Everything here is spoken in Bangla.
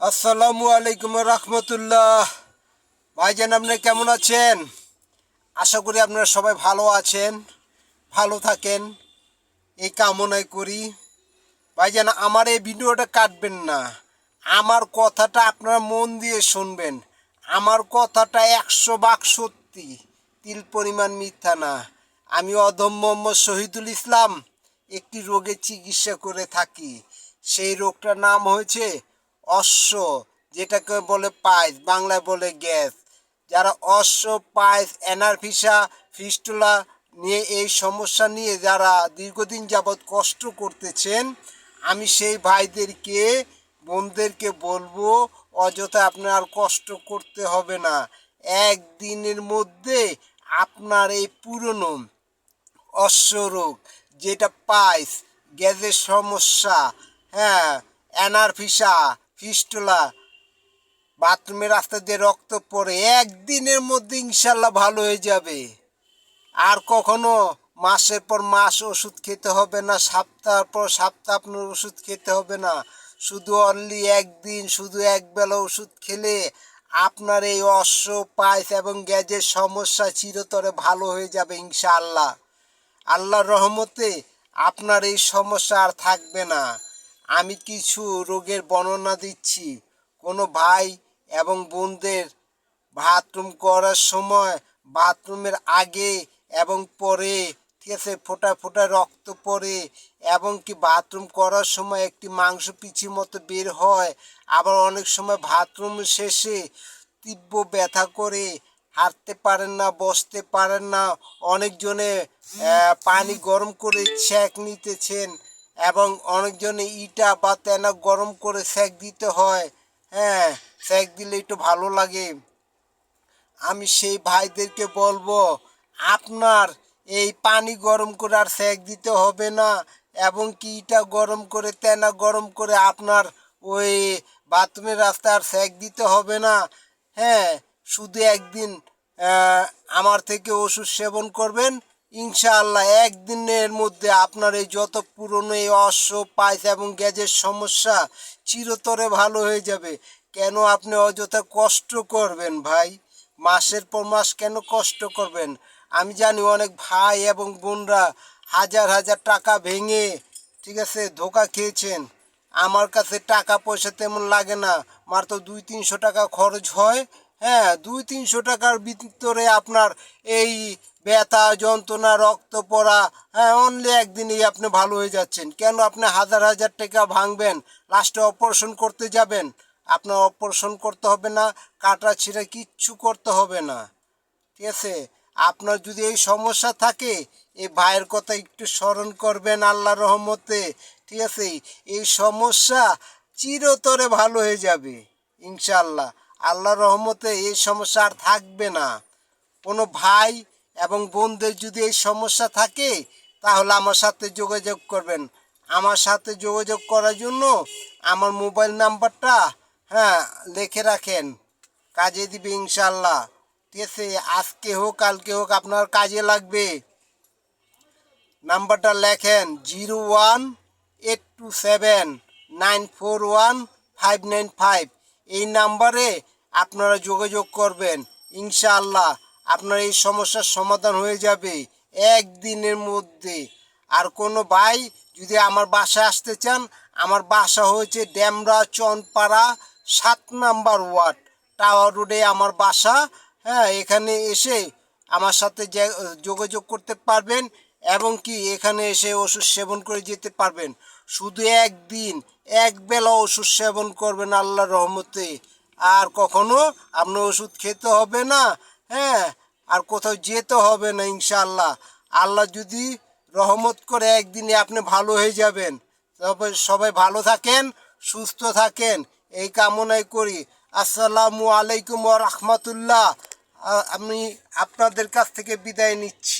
আসসালামু আলাইকুম রহমতুল্লাহ। ভাইজান, আপনি কেমন আছেন? আশা করি আপনারা সবাই ভালো আছেন, ভালো থাকেন। এই কামনাই করি। ভাইজান, আমার এই ভিডিওটা কাটবেন না। আমার কথাটা আপনারা মন দিয়ে শুনবেন। আমার কথাটা একশো বাক সত্যি। তিল পরিমাণ মিথ্যা না। আমি অধম মোহাম্মদ শহীদুল ইসলাম, একটি রোগের চিকিৎসা করে থাকি। সেই রোগটার নাম হয়েছে অশ্ব, যেটাকে বলে পাইস বাংলায় বলে গ্যাস। যারা অশ্ব পাইস এনারফিসা ফিস্টুলা নিয়ে এই সমস্যা নিয়ে যারা দীর্ঘদিন যাবৎ কষ্ট করতেছেন, আমি সেই ভাইদেরকে, বোনদেরকে বলব, অযথা আপনার আর কষ্ট করতে হবে না। একদিনের মধ্যে আপনার এই পুরনো অশ্বরোগ যেটা পাইস গ্যাসের সমস্যা হ্যাঁ অ্যানারফিসা ফিস্টুলা বাথরুমের রাস্তা দিয়ে রক্ত পড়ে, একদিনের মধ্যে ইনশাল্লাহ ভালো হয়ে যাবে। আর কখনো মাসের পর মাস ওষুধ খেতে হবে না সপ্তাহ পর সপ্তাহ আপনার ওষুধ খেতে হবে না। শুধু অনলি একদিন, শুধু একবেলা ওষুধ খেলে আপনার এই অশ্ব পাইস এবং গ্যাজের সমস্যা চিরতরে ভালো হয়ে যাবে ইনশাআল্লাহ আল্লাহর রহমতে আপনার এই সমস্যা আর থাকবে না। আমি কিছু রোগের বর্ণনা দিচ্ছি। কোনো ভাই এবং বোনদের বাথরুম করার সময় বাথরুমের আগে এবং পরে ঠিক আছে ফোটা ফোটা রক্ত পড়ে এবং কি বাথরুম করার সময় একটি মাংস পিছির মতো বের হয়। আবার অনেক সময় বাথরুম শেষে তীব্র ব্যথা করে, হাঁটতে পারেন না, বসতে পারেন না। অনেকজনে পানি গরম করে ছ্যাঁক নিতেছেন। এবং অনেকজনে ইটা বা তেনা গরম করে সেঁক দিতে হয়। হ্যাঁ সেঁক দিলে একটু ভালো লাগে। আমি সেই ভাইদেরকে বলব, আপনার এই পানি গরম করে আর সেঁক দিতে হবে না এবং কি ইটা গরম করে, তেনা গরম করে আপনার ওই বাথরুমের রাস্তায় আর সেঁক দিতে হবে না। হ্যাঁ শুধু একদিন আমার থেকে ওষুধ সেবন করবেন। ইনশাআল্লাহ একদিনের মধ্যে আপনার এই যত পুরনো এই অশ্ব পাইস এবং গ্যাজের সমস্যা চিরতরে ভালো হয়ে যাবে। কেন আপনি অযথা কষ্ট করবেন ভাই? মাসের পর মাস কেন কষ্ট করবেন? আমি জানি অনেক ভাই এবং বোনরা হাজার হাজার টাকা ভেঙে, ঠিক আছে, ধোকা খেয়েছেন। আমার কাছে টাকা পয়সা তেমন লাগে না। মাত্র দুই তিনশো টাকা খরচ হয়। হ্যাঁ দুই তিনশো টাকার ভিতরে আপনার এই ব্যথা, যন্ত্রণা, রক্ত পড়া হ্যাঁ অনলি একদিনই আপনি ভালো হয়ে যাচ্ছেন। কেন আপনি হাজার হাজার টাকা ভাঙবেন? লাস্টে অপারেশন করতে যাবেন। আপনার অপারেশন করতে হবে না, কাটা ছিঁড়ে কিচ্ছু করতে হবে না। ঠিক আছে? আপনার যদি এই সমস্যা থাকে, এই ভাইয়ের কথা একটু স্মরণ করবেন আল্লাহ রহমতে। ঠিক আছে? এই সমস্যা চিরতরে ভালো হয়ে যাবে ইনশাল্লাহ আল্লাহ রহমতে এই সমস্যা আর থাকবে না। কোনো ভাই এবং বোনদের যদি এই সমস্যা থাকে, তাহলে আমার সাথে যোগাযোগ করবেন। আমার সাথে যোগাযোগ করার জন্য আমার মোবাইল নাম্বারটা হ্যাঁ লিখে রাখেন। কাজে দিবে ইনশাল্লাহ ঠিক আছে, আজকে হোক, কালকে হোক আপনার কাজে লাগবে। নাম্বারটা লেখেন zero one eight two seven nine four one five nine five. এই নাম্বারে আপনারা যোগাযোগ করবেন, ইনশাআল্লাহ। আপনার এই সমস্যার সমাধান হয়ে যাবে একদিনের মধ্যে। আর কোনো ভাই যদি আমার বাসায় আসতে চান, আমার বাসা হয়েছে ড্যামরা চনপাড়া, সাত নাম্বার ওয়ার্ড। টাওয়ার রোডে আমার বাসা হ্যাঁ এখানে এসে আমার সাথে যোগাযোগ করতে পারবেন এবং কি এখানে এসে ওষুধ সেবন করে যেতে পারবেন। শুধু একদিন, এক বেলা ওষুধ সেবন করবেন আল্লাহর রহমতে। আর কখনো আপনার ওষুধ খেতে হবে না হ্যাঁ আর কোথাও যেতে হবে না ইনশাল্লাহ আল্লাহ যদি রহমত করে একদিনে আপনি ভালো হয়ে যাবেন। তবে সবাই ভালো থাকেন, সুস্থ থাকেন। এই কামনাই করি। আসসালামু আলাইকুম রহমতুল্লাহ। আমি আপনাদের কাছ থেকে বিদায় নিচ্ছি।